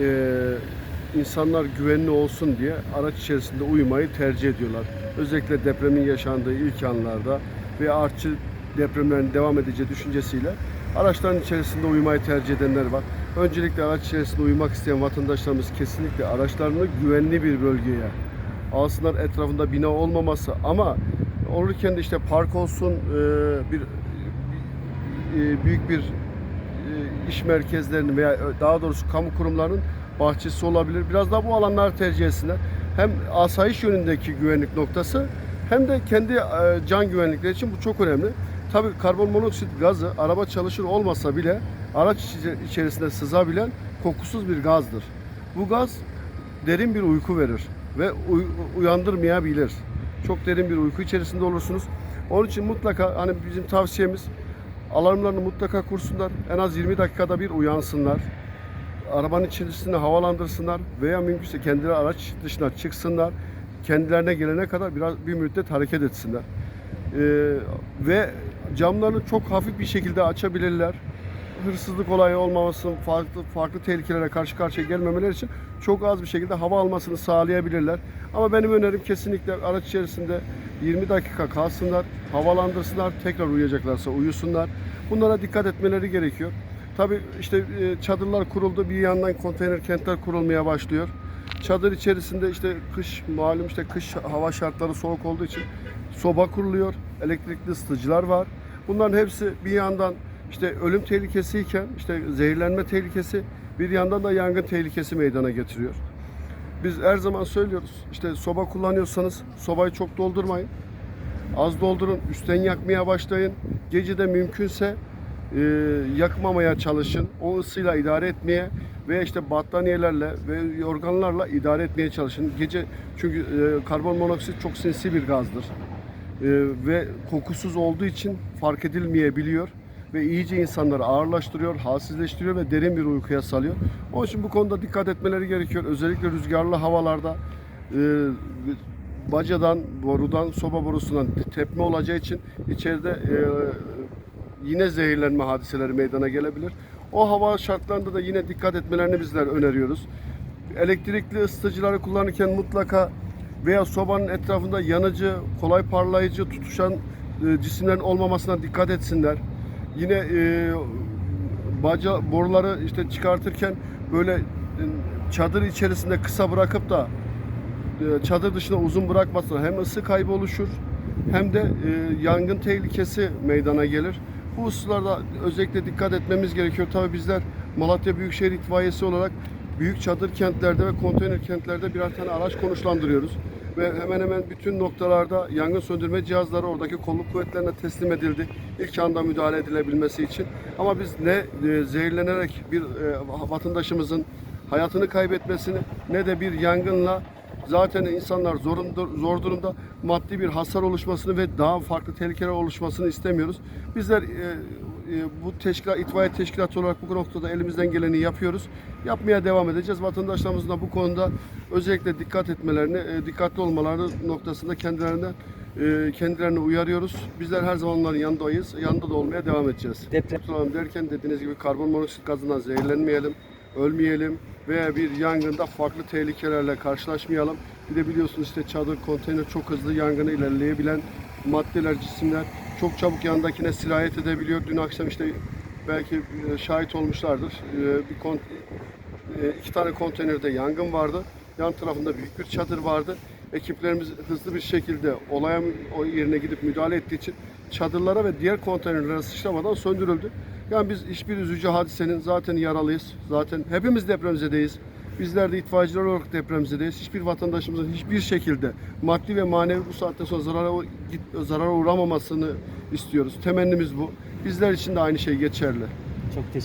e, insanlar güvenli olsun diye araç içerisinde uyumayı tercih ediyorlar. Özellikle depremin yaşandığı ilk anlarda ve artçı depremlerin devam edeceği düşüncesiyle araçların içerisinde uyumayı tercih edenler var. Öncelikle araç içerisinde uyumak isteyen vatandaşlarımız kesinlikle araçlarını güvenli bir bölgeye alsınlar. Etrafında bina olmaması ama olurken de işte park olsun, e, bir e, büyük bir iş merkezlerinin veya daha doğrusu kamu kurumlarının bahçesi olabilir. Biraz daha bu alanları tercih etsinler. Hem asayiş yönündeki güvenlik noktası hem de kendi e, can güvenlikleri için bu çok önemli. Tabii karbon monoksit gazı araba çalışır olmasa bile araç içerisinde sızabilen kokusuz bir gazdır. Bu gaz derin bir uyku verir ve uy- uyandırmayabilir. Çok derin bir uyku içerisinde olursunuz. Onun için mutlaka hani bizim tavsiyemiz alarmlarını mutlaka kursunlar. En az 20 dakikada bir uyansınlar. Arabanın içerisinde havalandırsınlar veya mümkünse kendileri araç dışına çıksınlar. Kendilerine gelene kadar biraz bir müddet hareket etsinler. Ee, ve camlarını çok hafif bir şekilde açabilirler. Hırsızlık olayı olmaması, farklı farklı tehlikelere karşı karşıya gelmemeleri için çok az bir şekilde hava almasını sağlayabilirler. Ama benim önerim kesinlikle araç içerisinde 20 dakika kalsınlar, havalandırsınlar, tekrar uyuyacaklarsa uyusunlar. Bunlara dikkat etmeleri gerekiyor. Tabii işte e, çadırlar kuruldu, bir yandan konteyner kentler kurulmaya başlıyor. Çadır içerisinde işte kış malum işte kış hava şartları soğuk olduğu için soba kuruluyor, elektrikli ısıtıcılar var. Bunların hepsi bir yandan işte ölüm tehlikesiyken işte zehirlenme tehlikesi bir yandan da yangın tehlikesi meydana getiriyor. Biz her zaman söylüyoruz işte soba kullanıyorsanız sobayı çok doldurmayın. Az doldurun, üstten yakmaya başlayın. Gece de mümkünse e, yakmamaya çalışın. O ısıyla idare etmeye ve işte battaniyelerle ve yorganlarla idare etmeye çalışın. Gece çünkü e, karbon monoksit çok sinsi bir gazdır. E, ve kokusuz olduğu için fark edilmeyebiliyor ve iyice insanları ağırlaştırıyor, halsizleştiriyor ve derin bir uykuya salıyor. Onun için bu konuda dikkat etmeleri gerekiyor. Özellikle rüzgarlı havalarda e, bacadan, borudan, soba borusundan tepme olacağı için içeride e, yine zehirlenme hadiseleri meydana gelebilir. O hava şartlarında da yine dikkat etmelerini bizler öneriyoruz. Elektrikli ısıtıcıları kullanırken mutlaka veya sobanın etrafında yanıcı, kolay parlayıcı, tutuşan e, cisimlerin olmamasına dikkat etsinler. Yine e, baca boruları işte çıkartırken böyle e, çadır içerisinde kısa bırakıp da e, çadır dışına uzun bırakmasın. Hem ısı kaybı oluşur hem de e, yangın tehlikesi meydana gelir. Bu hususlarda özellikle dikkat etmemiz gerekiyor. Tabii bizler Malatya Büyükşehir İtfaiyesi olarak büyük çadır kentlerde ve konteyner kentlerde birer tane araç konuşlandırıyoruz. Ve hemen hemen bütün noktalarda yangın söndürme cihazları oradaki kolluk kuvvetlerine teslim edildi. İlk anda müdahale edilebilmesi için. Ama biz ne e, zehirlenerek bir e, vatandaşımızın hayatını kaybetmesini ne de bir yangınla zaten insanlar zorunda, zor durumda maddi bir hasar oluşmasını ve daha farklı tehlikeler oluşmasını istemiyoruz. Bizler e, bu teşkilat, itfaiye teşkilatı olarak bu noktada elimizden geleni yapıyoruz. Yapmaya devam edeceğiz. Vatandaşlarımızın da bu konuda özellikle dikkat etmelerini, e, dikkatli olmaları noktasında kendilerine e, kendilerini uyarıyoruz. Bizler her zaman onların yanındayız. Yanında da olmaya devam edeceğiz. Deprem derken dediğiniz gibi karbon monoksit gazından zehirlenmeyelim, ölmeyelim veya bir yangında farklı tehlikelerle karşılaşmayalım. Bir de biliyorsunuz işte çadır, konteyner çok hızlı yangını ilerleyebilen maddeler, cisimler çok çabuk yandakine sirayet edebiliyor. Dün akşam işte belki e, şahit olmuşlardır. E, Bir kont e, iki tane konteynerde yangın vardı. Yan tarafında büyük bir çadır vardı. Ekiplerimiz hızlı bir şekilde olaya o yerine gidip müdahale ettiği için çadırlara ve diğer konteynerlere sıçramadan söndürüldü. Yani biz hiçbir üzücü hadisenin zaten yaralıyız. Zaten hepimiz depremzedeyiz. Bizler de itfaiyeciler olarak depremzedeyiz. Hiçbir vatandaşımızın hiçbir şekilde maddi ve manevi bu saatten sonra zarara, zarara uğramamasını istiyoruz. Temennimiz bu. Bizler için de aynı şey geçerli. çok teşekkür